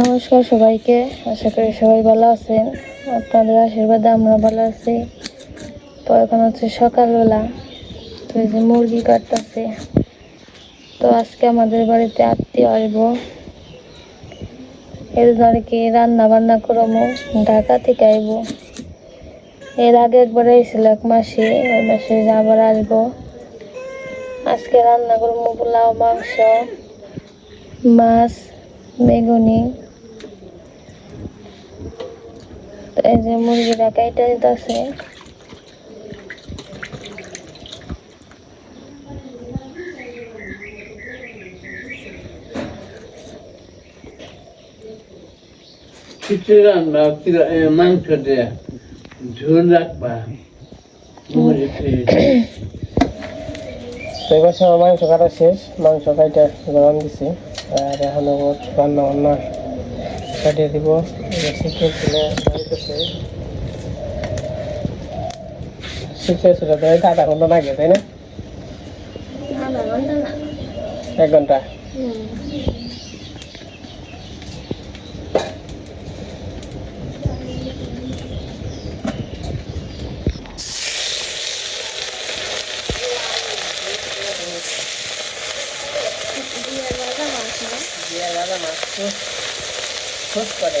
নমস্কার সবাইকে। আশা করি সবাই ভালো আছেন। আপনাদের আশীর্বাদে আমরা ভালো আছি। তো এখন হচ্ছে সকালবেলা। তো এই যে মুরগি কাটতেছে। তো আজকে আমাদের বাড়িতে আত্মীয় আসব। এর ধরে কি রান্না বান্না করব? ঢাকা থেকে আইব। এর আগে একবার এসেছিল এক মাসে। ওই মাসে আবার আসব। আজকে রান্না করব পোলাও, মাংস, মাছ, বেগুনি তো এই যে মুরগিটা কাইটা দিতেছে। কিছু রান্না মাংস দিয়ে ঝোল রাখবা মুড়ি খেয়ে তো এবার সময় মাংস কাটা শেষ মাংস কাটা গরম দিছি আর এখন রান্না বান্না কাটিয়ে দিব। শিখে বাড়িতেছে শিখে ছিল তো এই আধা ঘণ্টা লাগে তাই না? এক ঘণ্টা দিয়ে দাদা মাছ খুশ করে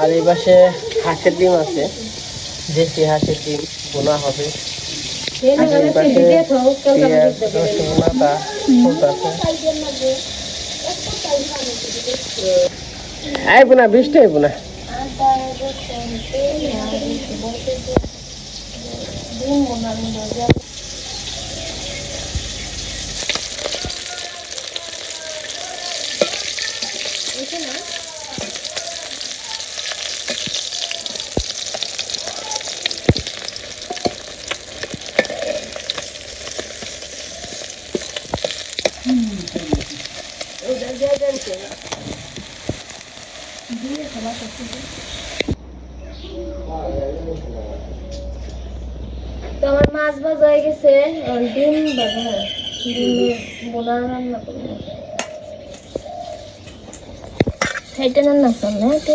আর এই পাশে হাঁসের ডিম আছে। দেশি হাঁসের ডিম বোনা হবে। আইব না। বৃষ্টি আইব না আমার মাছ ভাজা হয়ে গেছে আর ডিম ভাজা ডিমের বোনা রান্না করব সেইটা রান্না করলাম না একটু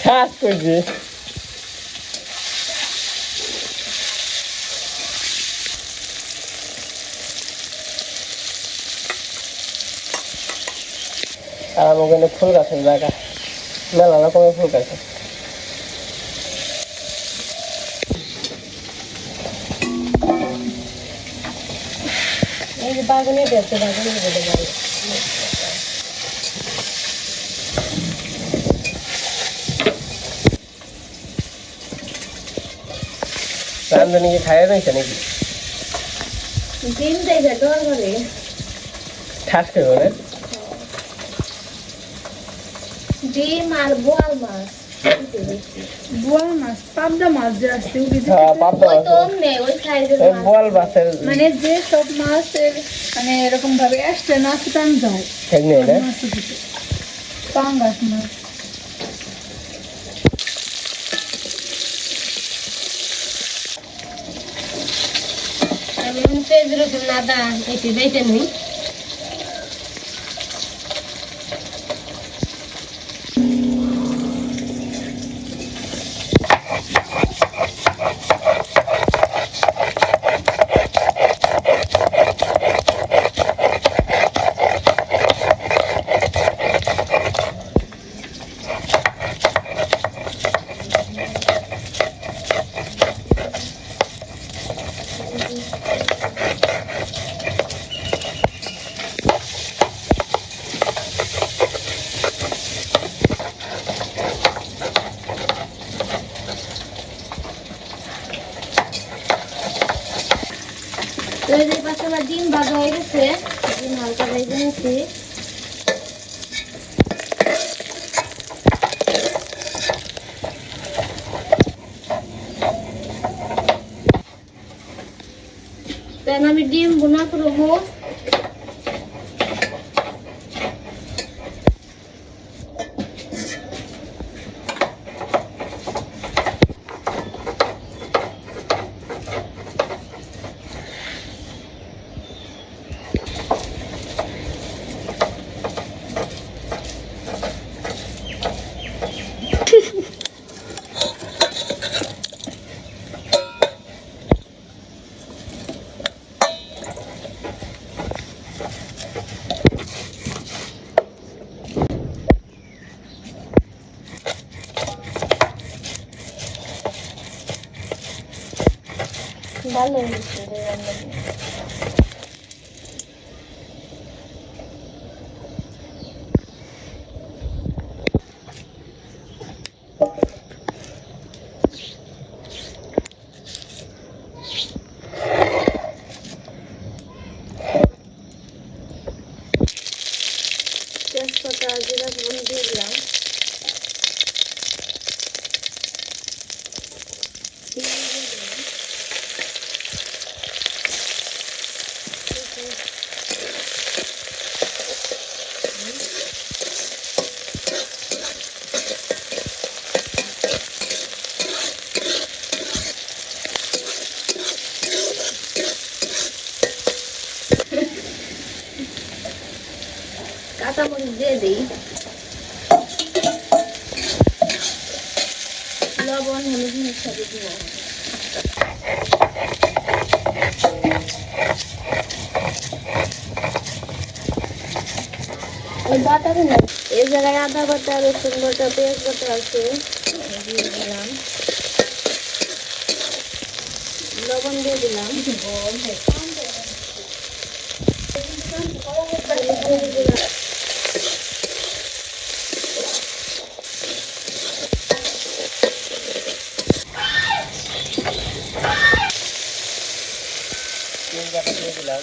খাস করছি আর আমার ওখানে ফুল গাছের জায়গা। মেলা রকমের ফুল গাছ আছে। বাগানে দেখছে বাগানে বলে যাবে রান্ধনি কি খাইয়ে রয়েছে নাকি? ডিম দেখে ঠাস বলে ডিম আর বোয়াল মাছ। বোয়াল মাছ পাবদা যে হ্যাঁ বোয়াল মাছের মানে যে সব মাছের মানে এরকম ভাবে আসছে না টান যায়। ঠেক না। পাঙ্গাস মাছ। এটি বেটে নিই। ভালো হয়েছে রে রান্নাটা। তেজপাতা জিরা ফোড়ন দিয়ে দিলাম চিনি দিয়ে দিলাম কাঁচামরিচ দিয়ে দিই লবণ হলুদ মিশাতে দিব ওই বাটা দিলাম এই জায়গায় আদা বাটা রসুন বাটা পেঁয়াজ বাটা আছে দিয়ে দিলাম লবণ দিয়ে দিলাম হলুদ দিয়ে দিলাম ডিম কাটা দিয়ে দিলাম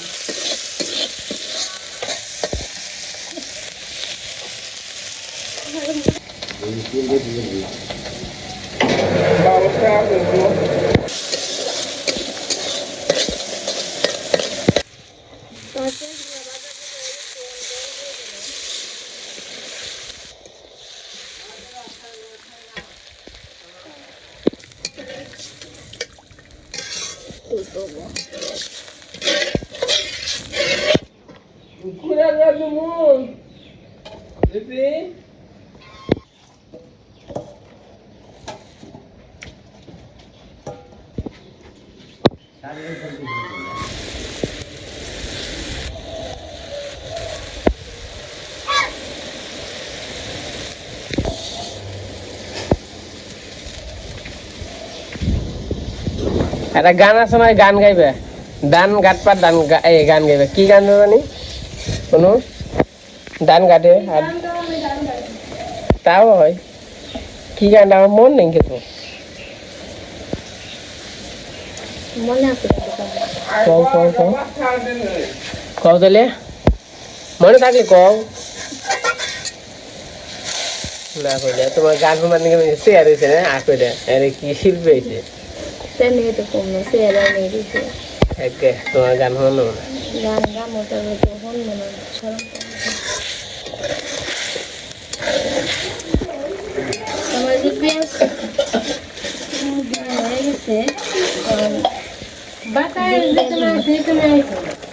Cuidado, todo mundo. Bebê. একটা গান আছে না গান গাইবে। দান গাটপার দান এই গান গাইবে। কি গান জানি? কোনো দান গাটে আর তাও হয়। কি গান আমার মন নেই কিন্তু মনে আছে কও কও কও। কও তাহলে? মনে থাকলে কও। না কইলে তোমার গান মানে শেয়ার হয়েছে না আর কইলে। আরে কি শিল্পী হয়েছে তেনে তো কমে সেরা নেই দিছে। একে তোমার গান হলো না? গান গান মতো তো হন মনে শরম আমার যে পেঁয়াজ হয়ে গেছে Bata, recognize, recognize.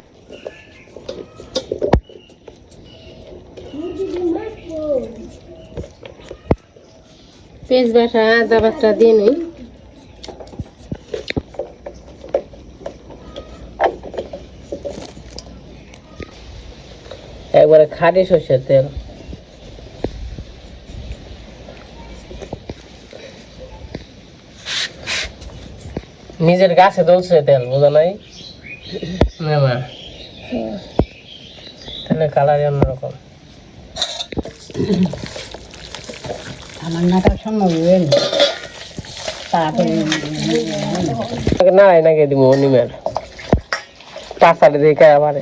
পেঁয়াজ বাটা, আদা বাটা দিয়ে নিই। একবারে খাঁটি সর্ষের তেল। নিজের গাছে দলছে তেল, বোঝা নাই? তাহলে কালারই অন্যরকম। তাড়াতাড়ি দিব নিমের দেখে আবারে।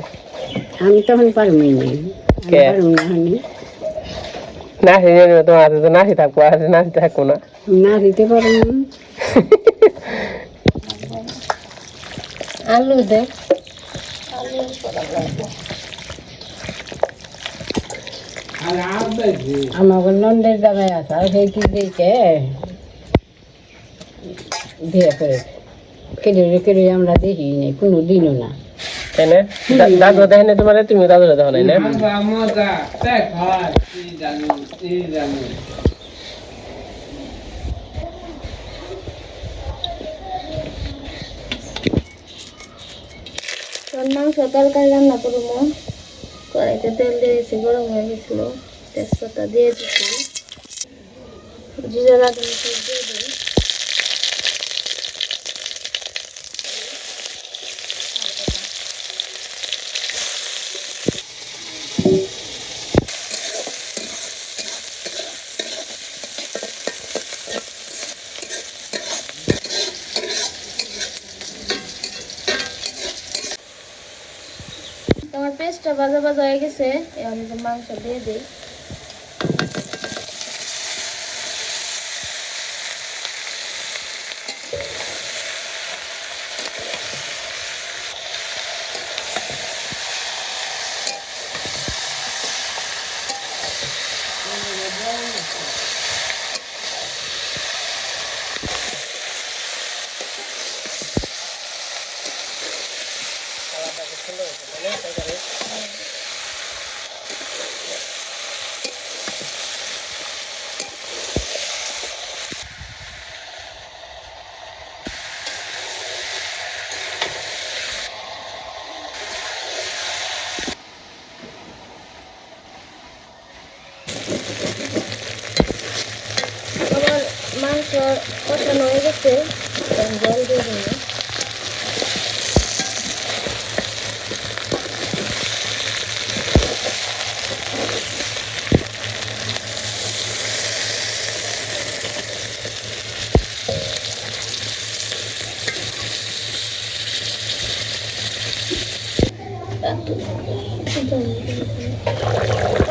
আমি তখন পারব না। নাচি নিয়ে নেবে তোমার হাতে তো নাচি থাকব আর নাচি থাকব না। পারব না। আলু দে আমার নন্দের জামাই আছে আর সেই কি দিকে দিয়ে করে কেটে কেটে আমরা দেখি নাই কোনো দিনও না? দাদু দেখে না তোমার তুমি দাদু দেখো নাই না? মাংস তরকারি রান্না করব। কড়াইতে তেল দিয়েছি গরম হয়ে গেছিল। তেজপাতা দিয়ে দিচ্ছি জিরা দিয়ে দিই তোমার পেস্টটা ভাজা ভাজা হয়ে গেছে এখন যে মাংস দিয়ে দিই আমার মাংস কষানো হয়ে গেছে এখন জল দিয়ে দিই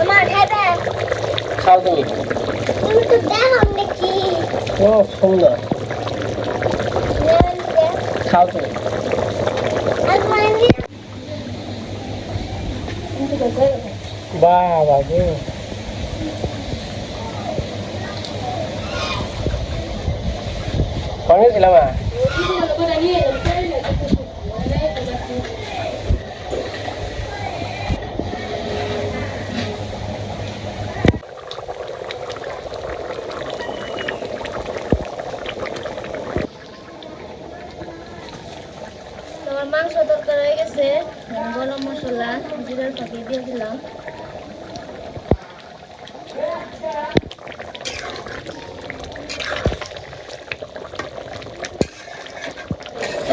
আমার খাবে খাও তুমি তুমি তো দেখো নাকি ও সুন্দর খাও তুমি বাবা গো কনে ছিলাম তোমার মাংস দরকার হয়ে গেছে। গরম মশলা, জিরার পাখি দিয়ে দিলাম।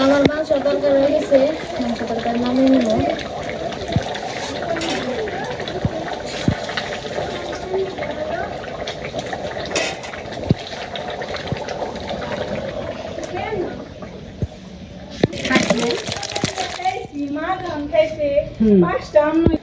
আমার মাংস দরকার হয়ে গেছে মাংস তরকারি নামিয়ে নিব হুম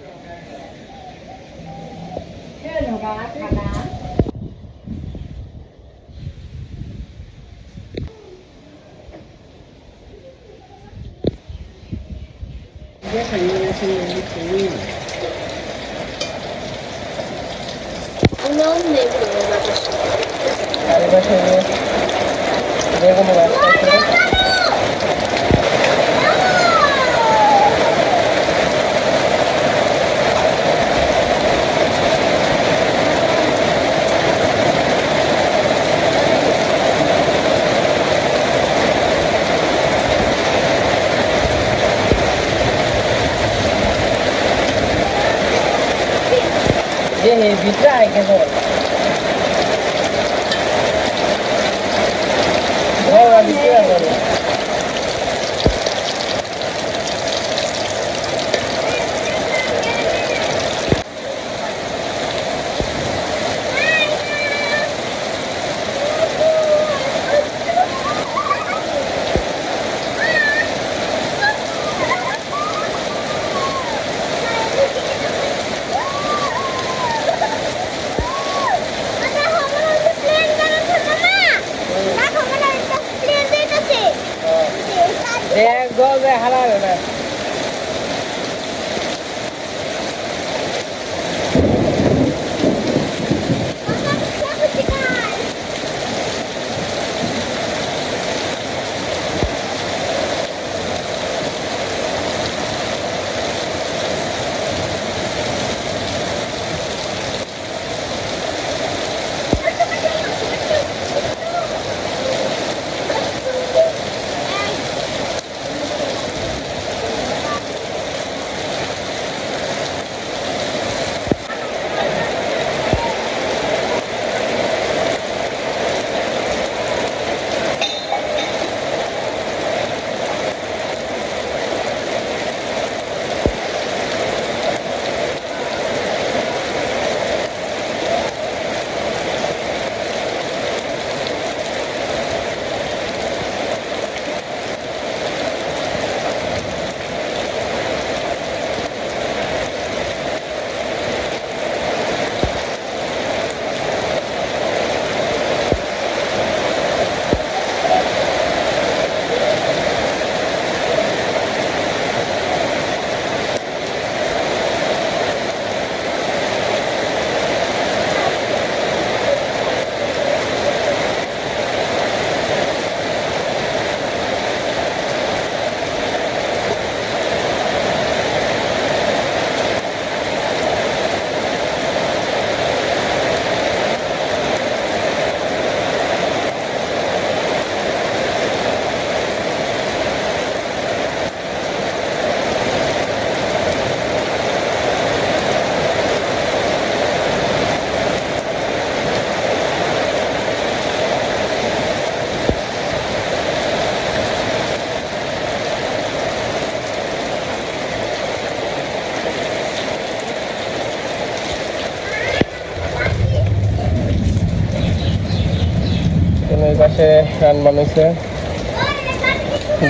রান বানাইছে।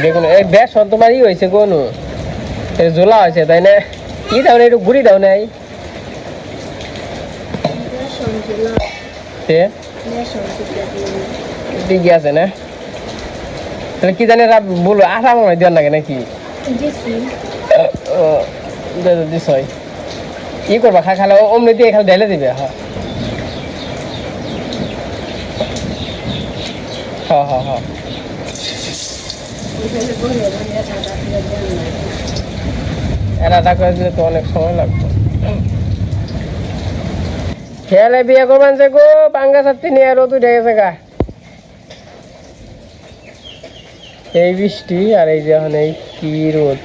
দেখুন, এই বেশ তোমার ই হয়েছে কোনো জোলা হয়েছে তাই না? কি দাও না, একটু ঘুরি দাও নাই ঠিকই আছে না? তাহলে কি জানি বলো আঠা মনে দেওয়ার লাগে নাকি? দিস কি করবা, খা, খালে অমনি দিয়ে খালে ঢেলে দিবে হ্যাঁ। হ্যাঁ হ্যাঁ হ্যাঁ তো অনেক সময় লাগবে। খেয়ালে বিয়ে করবেন যে গো পাঙ্গা সাথে নিয়ে আরও তুই গেছে গা। এই বৃষ্টি আর এই যে এখন এই কি রোদ।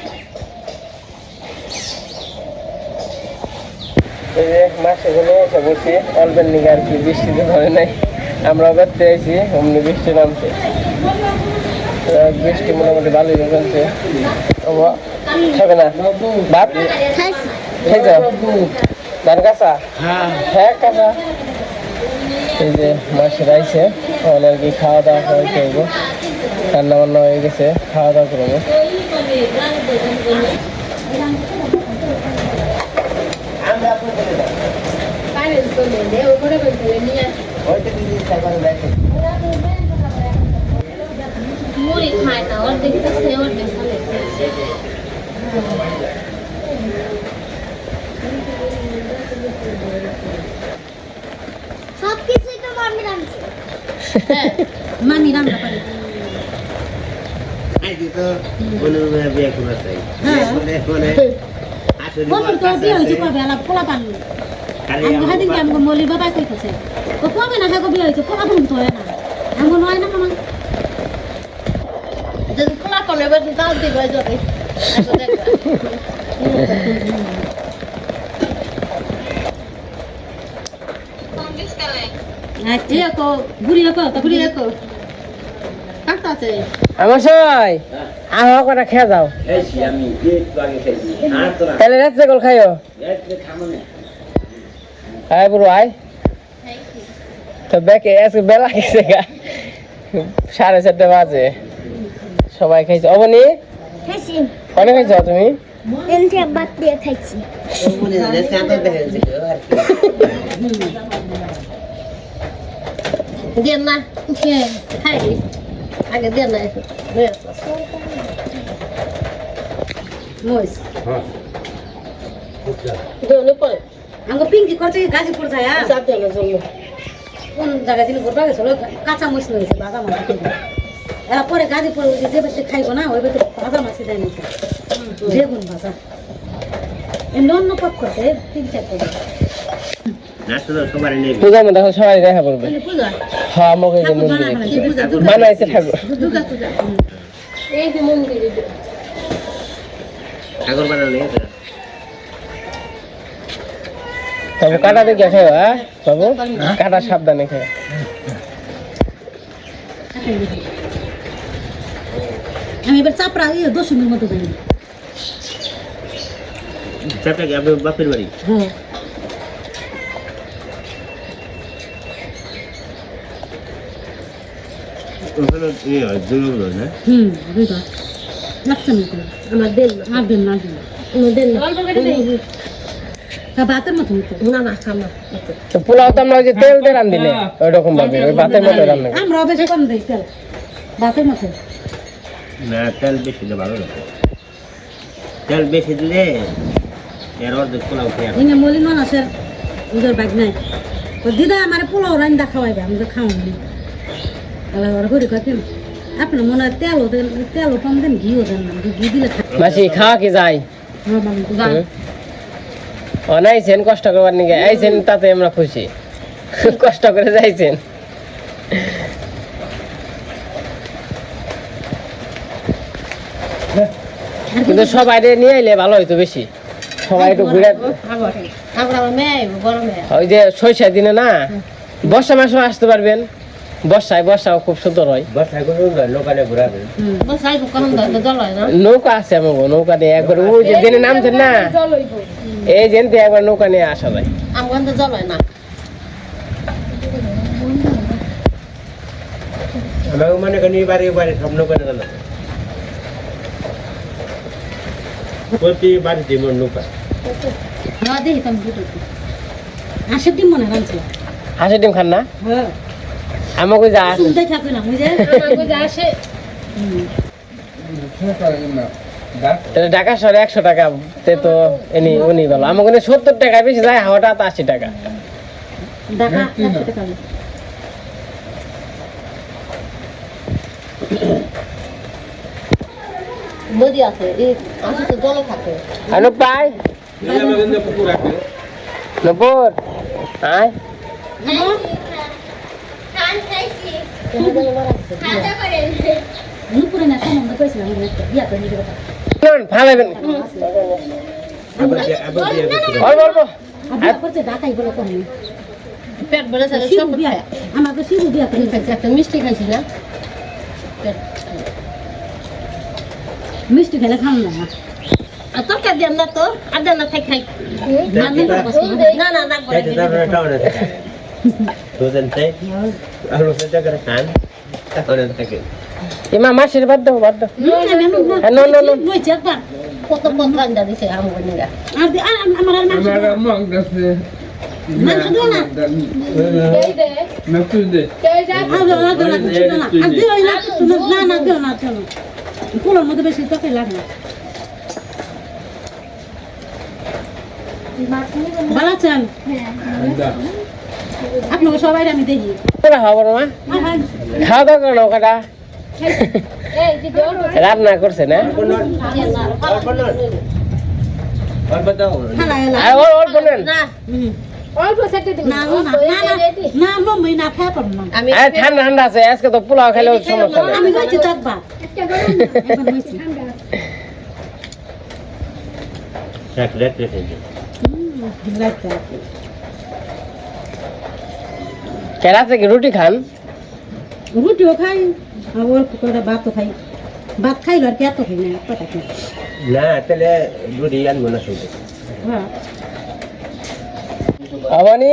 এই যে মাসে গুলো এসে বসি, অল্পের নিকে আর কি বৃষ্টিতে ধরে নাই। আমরা বেড়তে আইছি অমনি বৃষ্টি নামছে। বৃষ্টি মোটামুটি ভালোই চলছে। ও, খাবে না। ভাত? খাইছ ধান কাঁচা? হ্যাঁ। কাঁচা। এই যে মাছ রাইছে ওখানে আর কি খাওয়া দাওয়া করে করব রান্না বান্না হয়ে গেছে খাওয়া দাওয়া করব। বাইরে মুড়ি খায় না ওর দেখতে ওর দেখতে সব তো মামি রাঁধছে মামি রান্না করে বলুন তো বিয়ে হয়েছে কবে? আলাপ পোলা পান আমি হাদিন কে আমাকে মলি বাবা কইতেছে। কবে না বিয়ে হয়েছে পোলা তো হয় না। আমি নয় না মামা যদি করে এবার দাও দিবে যদি। বুড়ি রাখো তো বুড়ি রাখো আমার সবাই আহ করে খেয়ে যাও। তাহলে রাত্রে কল খাইও। আয় বুড়ো আয়। বেকে আজকে বেলা গেছে গা। সাড়ে চারটে বাজে। সবাই খাইছে। অবনি? অনেক খাইছ তুমি? এনতে বাদ দিয়ে খাইছি। দেন না খাই। আগে দেন না মইস। দেওয়ালে পরে। আমাকে পিঙ্কি করছে গাজীপুর যায় চাপ দেওয়া না জন্য কোন জায়গা দিন ঘুরবা গেছিল কাঁচা মরিচ নিয়েছে বাজা মাছ এরপরে গাজীপুর ওই যে বেশি খাইবো না ওই বেশি ভাজা মাছ দেয় নিয়েছে বেগুন ভাজা। এমনি অন্য পথ করছে তিন চার করে মধ্যে এখন সবাই দেখা করবে। হ্যাঁ আমাকে ঠাকুর বানাইছে পূজা এই যে মন্দিরে তবে কাটা দেখে খাও হ্যাঁ? বাবু কাটা সাবধানে খাও আমি এবার চাপড়া ইয়ে দশমীর মতো যাই বাপের বাড়ি? হ্যাঁ। ওখানে ইয়ে হয় না? হুম দুইটা। লাগছে না আমার দেন না আর দেন না দেন না ভাতের মতো না না খাম না তো পোলাও তো আমরা ওই যে তেল দিয়ে রান্ধিলে ওই রকম ভাবে ওই ভাতের মতো রান্না। আমরা বেশি কম দিই তেল। ভাতের মতো না তেল বেশি দিলে ভালো না তেল বেশি দিলে এর অর্ধেক পোলাও খেয়ে ইনে মলিন মানুষের ওদের বাগ নাই। তো দিদা আমার পোলাও রান্দা খাওয়াইবে আমি তো খাওয়াই তাহলে ওরা করে কথা আপনার মনে হয় তেলও তেলও কম দেন ঘিও দেন না ঘি দিলে মাসি খাওয়া কি যায়? হুম? অনাইছেন কষ্ট করবার নিকে আইছেন তাতে আমরা খুশি। কষ্ট করে যাইছেন। কিন্তু সবাই নিয়ে আইলে ভালো হইতো বেশি। সবাই একটু ঘুরে ওই যে সরিষার দিনে না বর্ষা মাসেও আসতে পারবেন। বর্ষায় বর্ষাও খুব সুন্দর হয়। নৌকা আছে আমাকে নৌকা নিয়ে একবার ওই যে জেনে নামছেন না। এই জেনতে একবার নৌকা নিয়ে আসা যায়। মনে করি বাড়ি বাড়ি সব নৌকা না প্রতি বাড়িতে মোর নৌকা হাঁসের ডিম মনে হাঁসের ডিম খান না? হ্যাঁ। আমাকে যা শুনতে থাকবে না বুঝে আমার যে আসে। তাহলে ঢাকা শহরে একশো টাকা তে তো এনি উনি ভালো। আমাকে সত্তর টাকা বেশি যায় হঠাৎ আশি টাকা। দেখা নদী আছে এই আসে তো জল থাকে। পাই পুকুর নপুর আয়। আমাকে শিবু বিয়া করে একটা মিষ্টি খাইছি না মিষ্টি খেলে খাম না আর তরকারি দেন না তো আর দেন না খাই খাই না না না এমা মাসের বাদ দাও বাদ কত কত দিছে আর আমার মাংস না। এই দে। এই যা আর না দিও না। কিছু না আর দিও না কিছু না না দিও না দিও না। মধ্যে বেশি তরকারি লাগে না। ভালো আছেন? আপনাকে সবাই আমি দেখি। তোরা খাব না হ্যাঁ, হ্যাঁ। খাওয়া দাওয়া করো ওখানটা এই যে দেও রান্না করছে না? খালা ঠান্ডা ঠান্ডা আছে। আজকে তো পোলাও সমস্যা নেই আমি হয়েছি তো একবার একবার হয়েছি এক রেট রেখে দিন হুম, রাখতে। কেরাতে কি রুটি খান? রুটিও খাই আর অল্প করে ভাতও খাই। ভাত খাইলো আর কি এত খাই না কটা খাই না তাহলে রুটি আনব না শুধু। হ্যাঁ। অবনি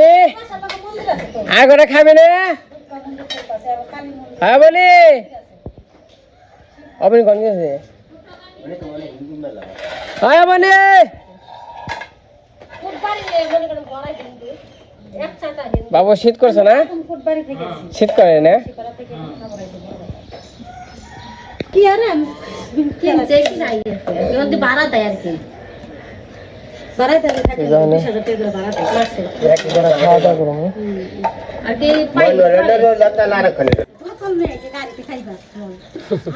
আগরে খাবে না? অবনি অবনি কোন গেছে হয় অবনি বাবু শীত করছে না? শীত করে না? কি আর ভাড়া দেয় কি।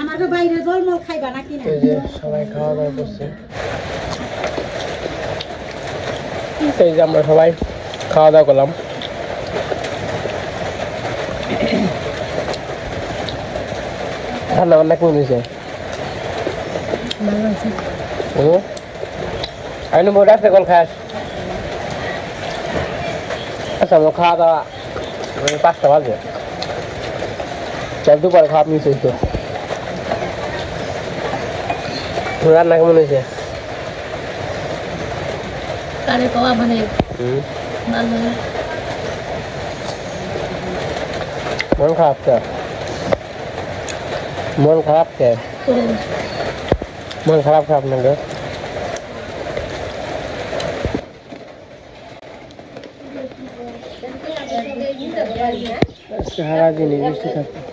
আমাকে বাইরে জলমল খাইবা। নাকি না? খাওয়া দাওয়া করছে। এই যে আমরা সবাই খাওয়া দাওয়া করলাম। রান্না বান্না কেমন হয়েছে। আমি বউ রাত্রে কোন খাস? আচ্ছা আমার খাওয়া দাওয়া ওই পাঁচটা বাজে। চার দুপুরে খাওয়া মিস হইতো। রান্না কেমন হয়েছে? কারে কওয়া মানে มอนครับจ้ะมอนครับแกมอนครับครับนั่นเด้อสหายดีนี่สิครับ